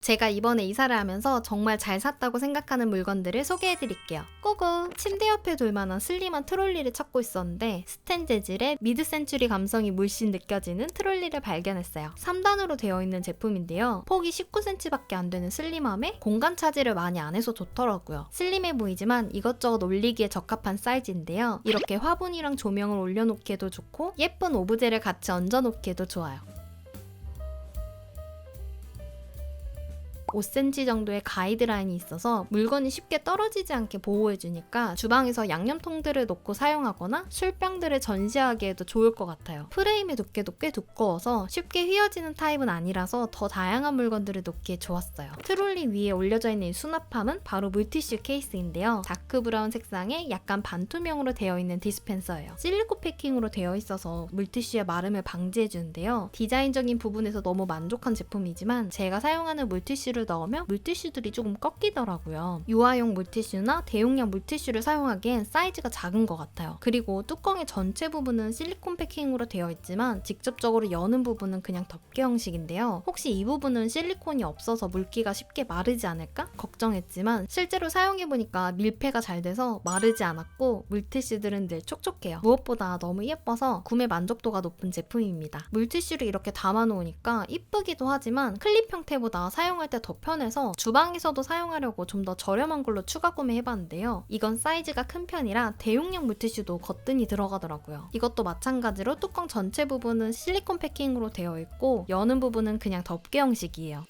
제가 이번에 이사를 하면서 정말 잘 샀다고 생각하는 물건들을 소개해 드릴게요. 고고! 침대 옆에 둘 만한 슬림한 트롤리를 찾고 있었는데 스텐 재질의 미드 센츄리 감성이 물씬 느껴지는 트롤리를 발견했어요. 3단으로 되어 있는 제품인데요. 폭이 19cm밖에 안 되는 슬림함에 공간 차지를 많이 안 해서 좋더라고요. 슬림해 보이지만 이것저것 올리기에 적합한 사이즈인데요. 이렇게 화분이랑 조명을 올려놓기에도 좋고 예쁜 오브제를 같이 얹어놓기에도 좋아요. 5cm 정도의 가이드라인이 있어서 물건이 쉽게 떨어지지 않게 보호해주니까 주방에서 양념통들을 놓고 사용하거나 술병들을 전시하기에도 좋을 것 같아요. 프레임의 두께도 꽤 두꺼워서 쉽게 휘어지는 타입은 아니라서 더 다양한 물건들을 놓기에 좋았어요. 트롤리 위에 올려져 있는 이 수납함은 바로 물티슈 케이스인데요. 다크 브라운 색상의 약간 반투명으로 되어 있는 디스펜서예요. 실리콘 패킹으로 되어 있어서 물티슈의 마름을 방지해주는데요. 디자인적인 부분에서 너무 만족한 제품이지만 제가 사용하는 물티슈를 넣으면 물티슈들이 조금 꺾이더라고요. 유아용 물티슈나 대용량 물티슈를 사용하기엔 사이즈가 작은 것 같아요. 그리고 뚜껑의 전체 부분은 실리콘 패킹으로 되어 있지만 직접적으로 여는 부분은 그냥 덮개 형식인데요. 혹시 이 부분은 실리콘이 없어서 물기가 쉽게 마르지 않을까 걱정했지만 실제로 사용해보니까 밀폐가 잘 돼서 마르지 않았고 물티슈들은 늘 촉촉해요. 무엇보다 너무 예뻐서 구매 만족도가 높은 제품입니다. 물티슈를 이렇게 담아놓으니까 이쁘기도 하지만 클립 형태보다 사용할 때 더 편해서 주방에서도 사용하려고 좀 더 저렴한 걸로 추가 구매해봤는데요. 이건 사이즈가 큰 편이라 대용량 물티슈도 거뜬히 들어가더라고요. 이것도 마찬가지로 뚜껑 전체 부분은 실리콘 패킹으로 되어 있고 여는 부분은 그냥 덮개 형식이에요.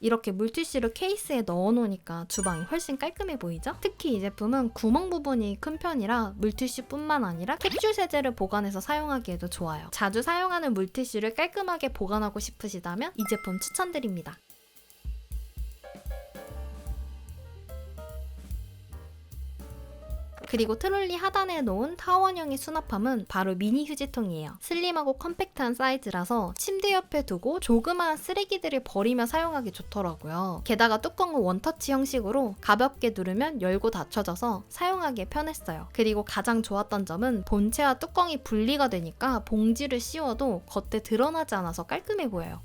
이렇게 물티슈를 케이스에 넣어놓으니까 주방이 훨씬 깔끔해 보이죠? 특히 이 제품은 구멍 부분이 큰 편이라 물티슈뿐만 아니라 캡슐 세제를 보관해서 사용하기에도 좋아요. 자주 사용하는 물티슈를 깔끔하게 보관하고 싶으시다면 이 제품 추천드립니다. 그리고 트롤리 하단에 놓은 타원형의 수납함은 바로 미니 휴지통이에요. 슬림하고 컴팩트한 사이즈라서 침대 옆에 두고 조그마한 쓰레기들을 버리며 사용하기 좋더라고요. 게다가 뚜껑은 원터치 형식으로 가볍게 누르면 열고 닫혀져서 사용하기에 편했어요. 그리고 가장 좋았던 점은 본체와 뚜껑이 분리가 되니까 봉지를 씌워도 겉에 드러나지 않아서 깔끔해 보여요.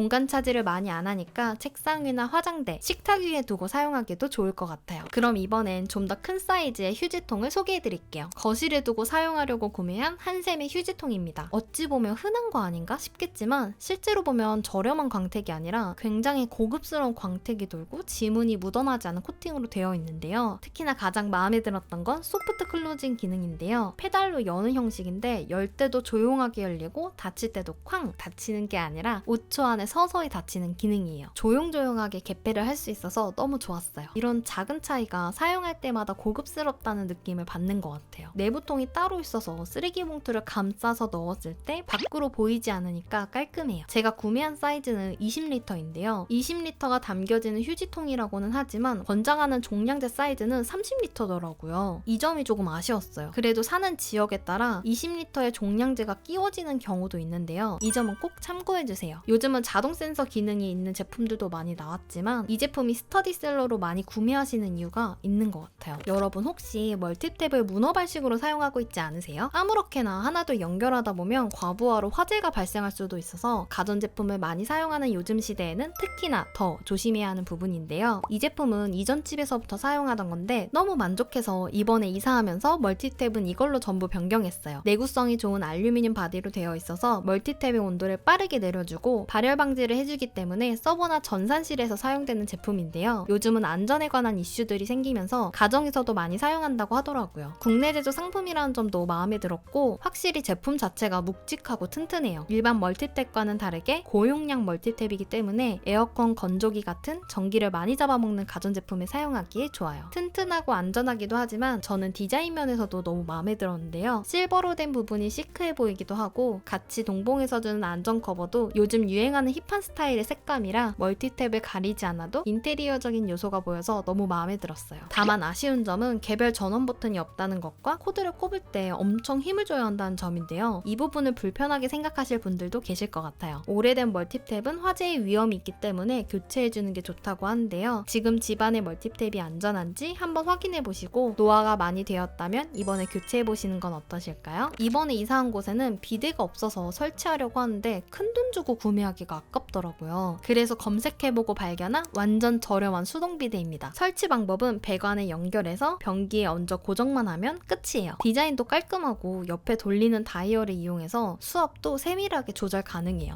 공간 차지를 많이 안 하니까 책상 위나 화장대, 식탁 위에 두고 사용하기도 좋을 것 같아요. 그럼 이번엔 좀 더 큰 사이즈의 휴지통을 소개해 드릴게요. 거실에 두고 사용하려고 구매한 한샘의 휴지통입니다. 어찌 보면 흔한 거 아닌가 싶겠지만 실제로 보면 저렴한 광택이 아니라 굉장히 고급스러운 광택이 돌고 지문이 묻어나지 않은 코팅으로 되어 있는데요. 특히나 가장 마음에 들었던 건 소프트 클로징 기능인데요. 페달로 여는 형식인데 열 때도 조용하게 열리고 닫힐 때도 쾅 닫히는 게 아니라 5초 안에 서서히 닫히는 기능이에요. 조용조용하게 개폐를 할 수 있어서 너무 좋았어요. 이런 작은 차이가 사용할 때마다 고급스럽다는 느낌을 받는 것 같아요. 내부통이 따로 있어서 쓰레기 봉투를 감싸서 넣었을 때 밖으로 보이지 않으니까 깔끔해요. 제가 구매한 사이즈는 20리터인데요. 20리터가 담겨지는 휴지통이라고는 하지만 권장하는 종량제 사이즈는 30리터더라고요. 이 점이 조금 아쉬웠어요. 그래도 사는 지역에 따라 20리터의 종량제가 끼워지는 경우도 있는데요. 이 점은 꼭 참고해주세요. 요즘은 자동 센서 기능이 있는 제품들도 많이 나왔지만 이 제품이 스터디셀러로 많이 구매하시는 이유가 있는 것 같아요. 여러분 혹시 멀티탭을 문어 발식으로 사용하고 있지 않으세요? 아무렇게나 하나둘 연결하다 보면 과부하로 화재가 발생할 수도 있어서 가전제품을 많이 사용하는 요즘 시대에는 특히나 더 조심해야 하는 부분인데요. 이 제품은 이전 집에서부터 사용하던 건데 너무 만족해서 이번에 이사하면서 멀티탭은 이걸로 전부 변경했어요. 내구성이 좋은 알루미늄 바디로 되어 있어서 멀티탭의 온도를 빠르게 내려주고 발열 방지를 해주기 때문에 서버나 전산실에서 사용되는 제품인데요. 요즘은 안전에 관한 이슈들이 생기면서 가정에서도 많이 사용한다고 하더라고요. 국내 제조 상품이라는 점도 마음에 들었고 확실히 제품 자체가 묵직하고 튼튼해요. 일반 멀티탭과는 다르게 고용량 멀티탭이기 때문에 에어컨 건조기 같은 전기를 많이 잡아먹는 가전제품에 사용하기에 좋아요. 튼튼하고 안전하기도 하지만 저는 디자인 면에서도 너무 마음에 들었는데요. 실버로 된 부분이 시크해 보이기도 하고 같이 동봉해서 주는 안전 커버도 요즘 유행하는 좋아하는 힙한 스타일의 색감이라 멀티탭을 가리지 않아도 인테리어적인 요소가 보여서 너무 마음에 들었어요. 다만 아쉬운 점은 개별 전원 버튼이 없다는 것과 코드를 꼽을 때 엄청 힘을 줘야 한다는 점인데요. 이 부분을 불편하게 생각하실 분들도 계실 것 같아요. 오래된 멀티탭은 화재의 위험이 있기 때문에 교체해주는 게 좋다고 하는데요. 지금 집안의 멀티탭이 안전한지 한번 확인해 보시고 노화가 많이 되었다면 이번에 교체해 보시는 건 어떠실까요? 이번에 이사한 곳에는 비데가 없어서 설치하려고 하는데 큰 돈 주고 구매하기가 아깝더라고요. 그래서 검색해보고 발견한 완전 저렴한 수동 비데입니다. 설치 방법은 배관에 연결해서 변기에 얹어 고정만 하면 끝이에요. 디자인도 깔끔하고 옆에 돌리는 다이얼을 이용해서 수압도 세밀하게 조절 가능해요.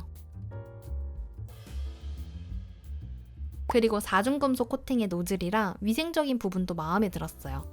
그리고 4중 금속 코팅의 노즐이라 위생적인 부분도 마음에 들었어요.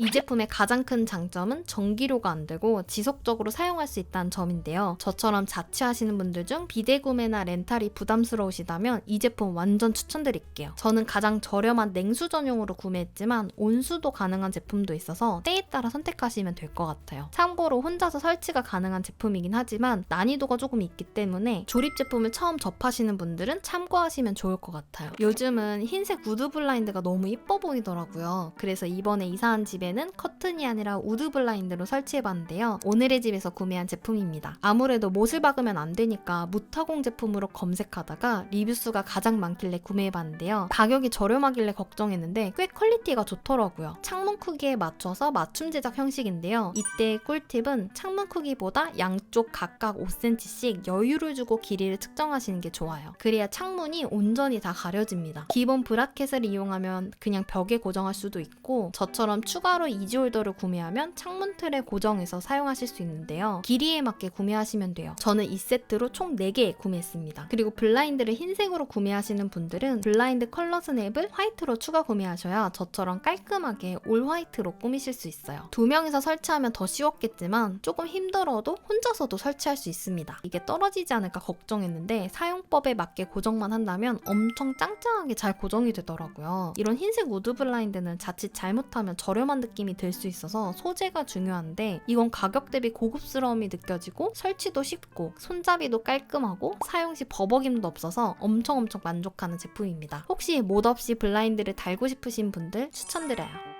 이 제품의 가장 큰 장점은 전기료가 안 들고 지속적으로 사용할 수 있다는 점인데요. 저처럼 자취하시는 분들 중 비대 구매나 렌탈이 부담스러우시다면 이 제품 완전 추천드릴게요. 저는 가장 저렴한 냉수 전용으로 구매했지만 온수도 가능한 제품도 있어서 때에 따라 선택하시면 될 것 같아요. 참고로 혼자서 설치가 가능한 제품이긴 하지만 난이도가 조금 있기 때문에 조립 제품을 처음 접하시는 분들은 참고하시면 좋을 것 같아요. 요즘은 흰색 우드 블라인드가 너무 이뻐 보이더라고요. 그래서 이번에 이사한 집에 는 커튼이 아니라 우드 블라인드로 설치해봤는데요. 오늘의 집에서 구매한 제품입니다. 아무래도 못을 박으면 안 되니까 무타공 제품으로 검색하다가 리뷰 수가 가장 많길래 구매해봤는데요. 가격이 저렴하길래 걱정했는데 꽤 퀄리티가 좋더라고요. 창문 크기에 맞춰서 맞춤 제작 형식인데요. 이때 꿀팁은 창문 크기보다 양쪽 각각 5cm씩 여유를 주고 길이를 측정하시는 게 좋아요. 그래야 창문이 온전히 다 가려집니다. 기본 브라켓을 이용하면 그냥 벽에 고정할 수도 있고 저처럼 추가로 이지 홀더를 구매하면 창문 틀에 고정해서 사용하실 수 있는데요. 길이에 맞게 구매하시면 돼요. 저는 이 세트로 총 4개 구매했습니다. 그리고 블라인드를 흰색으로 구매하시는 분들은 블라인드 컬러 스냅을 화이트로 추가 구매하셔야 저처럼 깔끔하게 올 화이트로 꾸미실 수 있어요. 두 명이서 설치하면 더 쉬웠겠지만 조금 힘들어도 혼자서도 설치할 수 있습니다. 이게 떨어지지 않을까 걱정했는데 사용법에 맞게 고정만 한다면 엄청 짱짱하게 잘 고정이 되더라고요. 이런 흰색 우드 블라인드는 자칫 잘못하면 저렴한 느낌이 들 수 있어서 소재가 중요한데 이건 가격 대비 고급스러움이 느껴지고 설치도 쉽고 손잡이도 깔끔하고 사용 시 버벅임도 없어서 엄청 엄청 만족하는 제품입니다. 혹시 못 없이 블라인드를 달고 싶으신 분들 추천드려요.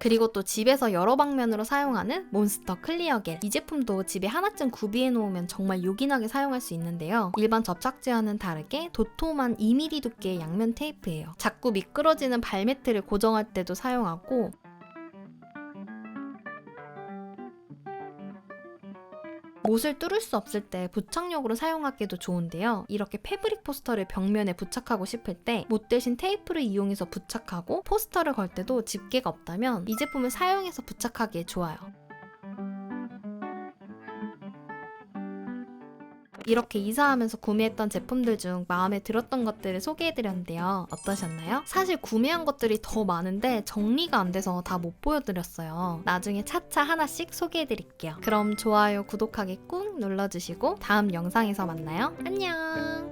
그리고 또 집에서 여러 방면으로 사용하는 몬스터 클리어 겔. 이 제품도 집에 하나쯤 구비해 놓으면 정말 요긴하게 사용할 수 있는데요. 일반 접착제와는 다르게 도톰한 2mm 두께의 양면 테이프예요. 자꾸 미끄러지는 발매트를 고정할 때도 사용하고 못을 뚫을 수 없을 때 부착력으로 사용하기도 좋은데요. 이렇게 패브릭 포스터를 벽면에 부착하고 싶을 때 못 대신 테이프를 이용해서 부착하고 포스터를 걸 때도 집게가 없다면 이 제품을 사용해서 부착하기에 좋아요. 이렇게 이사하면서 구매했던 제품들 중 마음에 들었던 것들을 소개해드렸는데요. 어떠셨나요? 사실 구매한 것들이 더 많은데 정리가 안 돼서 다 못 보여드렸어요. 나중에 차차 하나씩 소개해드릴게요. 그럼 좋아요, 구독하기 꾹 눌러주시고 다음 영상에서 만나요. 안녕!